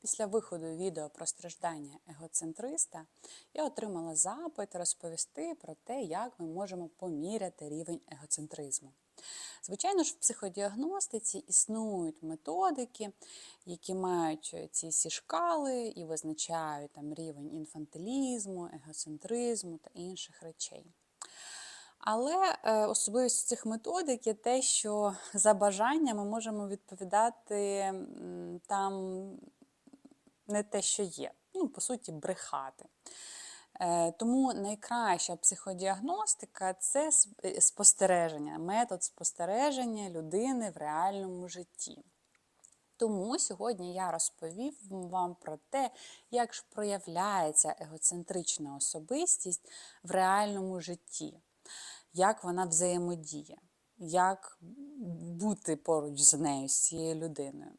Після виходу відео про страждання егоцентриста я отримала запит розповісти про те, як ми можемо поміряти рівень егоцентризму. Звичайно ж, в психодіагностиці існують методики, які мають ці всі шкали і визначають там рівень інфантилізму, егоцентризму та інших речей. Але е, особливістю цих методик є те, що за бажанням ми можемо відповідати там не те, що є. Ну, по суті, брехати. Е, Тому найкраща психодіагностика це е, спостереження, метод спостереження людини в реальному житті. Тому сьогодні я розповів вам про те, як ж проявляється егоцентрична особистість в реальному житті, як вона взаємодіє, як бути поруч з нею, з цією людиною.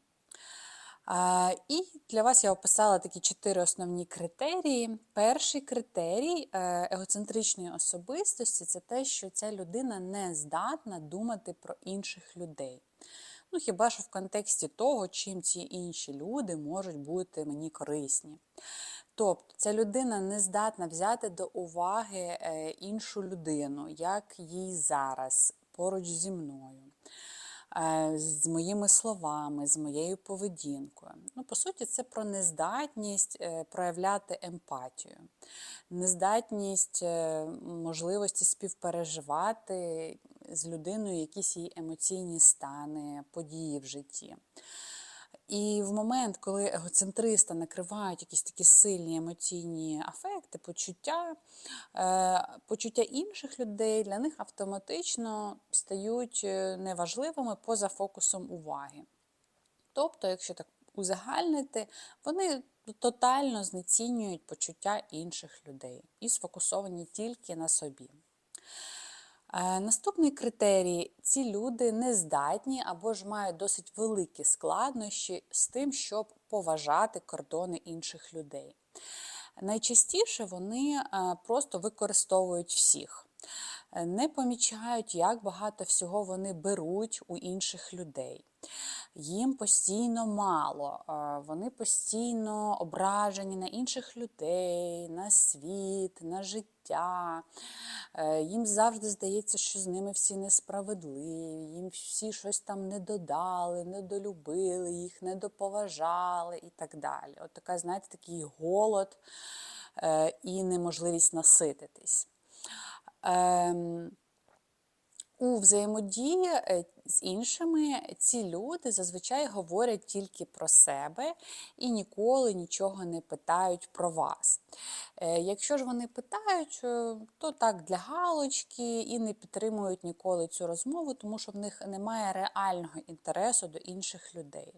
І для вас я описала такі чотири основні критерії. Перший критерій е, егоцентричної особистості це те, що ця людина не здатна думати про інших людей. Ну, хіба що в контексті того, чим ці інші люди можуть бути мені корисні. Тобто ця людина не здатна взяти до уваги е, іншу людину, як їй зараз, поруч зі мною з моїми словами, з моєю поведінкою. Ну, по суті, це про нездатність е, проявляти емпатію, нездатність е, можливості співпереживати з людиною якісь її емоційні стани, події в житті. І в момент, коли егоцентриста накривають якісь такі сильні емоційні афекти, почуття, е, почуття інших людей для них автоматично стають е, неважливими поза фокусом уваги. Тобто, якщо так узагальнити, вони тотально знецінюють почуття інших людей і сфокусовані тільки на собі. Е, Наступний критерій ці люди не здатні або ж мають досить великі складнощі з тим, щоб поважати кордони інших людей. Найчастіше вони е, просто використовують всіх, не помічають, як багато всього вони беруть у інших людей. Їм постійно мало, е, вони постійно ображені на інших людей, на світ, на життя. Е, Їм завжди здається, що з ними всі несправедливі, їм всі щось там не додали, недолюбили їх, недоповажали і так далі. От така, знаєте, такий голод е, і неможливість насититись. Ем, у взаємодії е, з іншими ці люди зазвичай говорять тільки про себе і ніколи нічого не питають про вас. Е, Якщо ж вони питають, е, то так для галочки і не підтримують ніколи цю розмову, тому що в них немає реального інтересу до інших людей.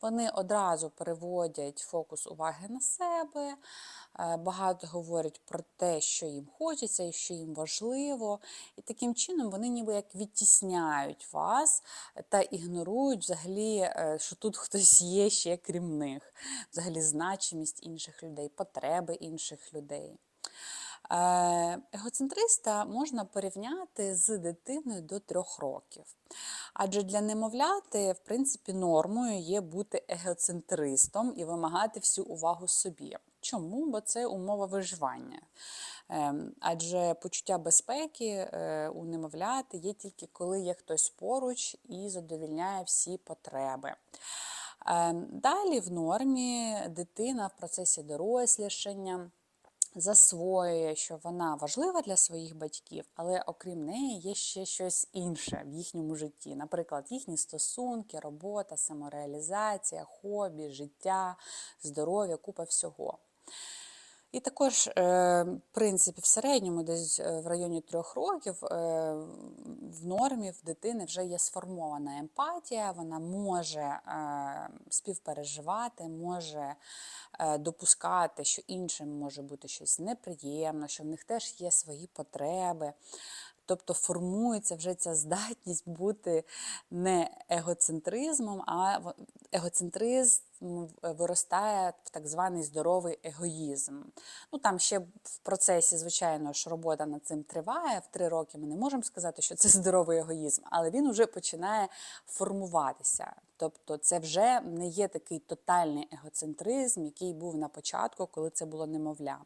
Вони одразу переводять фокус уваги на себе, е, багато говорять про те, що їм хочеться і що їм важливо. І таким чином вони ніби як відтісняють вас та ігнорують взагалі, е, що тут хтось є ще крім них, взагалі значимість інших людей, потреби інших людей. Е, Егоцентриста можна порівняти з дитиною до трьох років. Адже для немовляти, в принципі, нормою є бути егоцентристом і вимагати всю увагу собі. Чому? Бо це умова виживання. Ем, Адже почуття безпеки е, у немовляти є тільки коли є хтось поруч і задовільняє всі потреби. Ем, Далі в нормі дитина в процесі дорослішання засвоює, що вона важлива для своїх батьків, але окрім неї є ще щось інше в їхньому житті. Наприклад, їхні стосунки, робота, самореалізація, хобі, життя, здоров'я, купа всього. І також, е, в принципі, в середньому, десь е, в районі трьох років, е, в нормі в дитини вже є сформована емпатія, вона може співпереживати, може допускати, що іншим може бути щось неприємно, що в них теж є свої потреби. Тобто формується вже ця здатність бути не егоцентризмом, а егоцентризм виростає в так званий здоровий егоїзм. Ну там ще в процесі, звичайно ж, робота над цим триває. В три роки ми не можемо сказати, що це здоровий егоїзм, але він вже починає формуватися. Тобто це вже не є такий тотальний егоцентризм, який був на початку, коли це було немовля.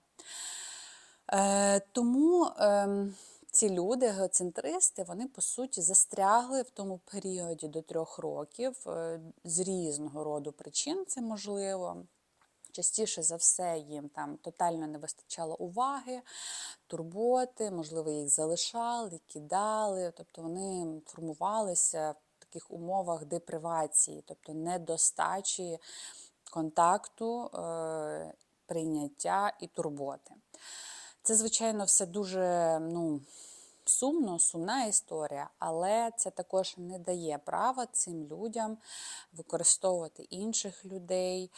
Е, тому е, ці люди, егоцентристи, вони по суті застрягли в тому періоді до трьох років е, з різного роду причин, це можливо. Частіше за все їм там тотально не вистачало уваги, турботи, можливо, їх залишали, кидали. Тобто вони формувалися в таких умовах депривації, тобто недостачі контакту, е, прийняття і турботи. Це, звичайно, все дуже ну, сумно, сумна історія, але це також не дає права цим людям використовувати інших людей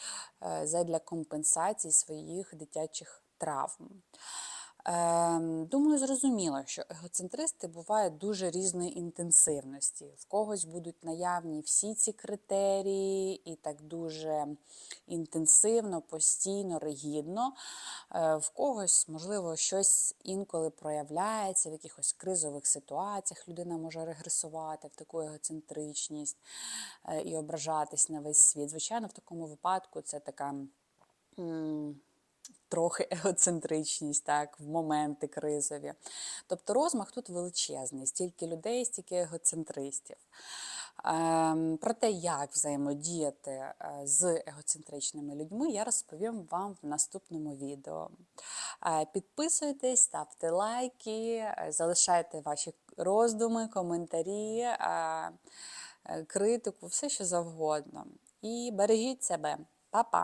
е, задля компенсації своїх дитячих травм. Ем, Думаю, зрозуміло, що егоцентристи бувають дуже різної інтенсивності. В когось будуть наявні всі ці критерії і так дуже інтенсивно, постійно, ригідно. Е, В когось, можливо, щось інколи проявляється в якихось кризових ситуаціях. Людина може регресувати в таку егоцентричність е, і ображатись на весь світ. Звичайно, в такому випадку це така. Трохи егоцентричність, так, в моменти кризові. Тобто розмах тут величезний, стільки людей, стільки егоцентристів. Ем, Про те, як взаємодіяти е, з егоцентричними людьми, я розповім вам в наступному відео. Е, Підписуйтесь, ставте лайки, е, залишайте ваші роздуми, коментарі, е, е, критику, все що завгодно. І бережіть себе. Па-па!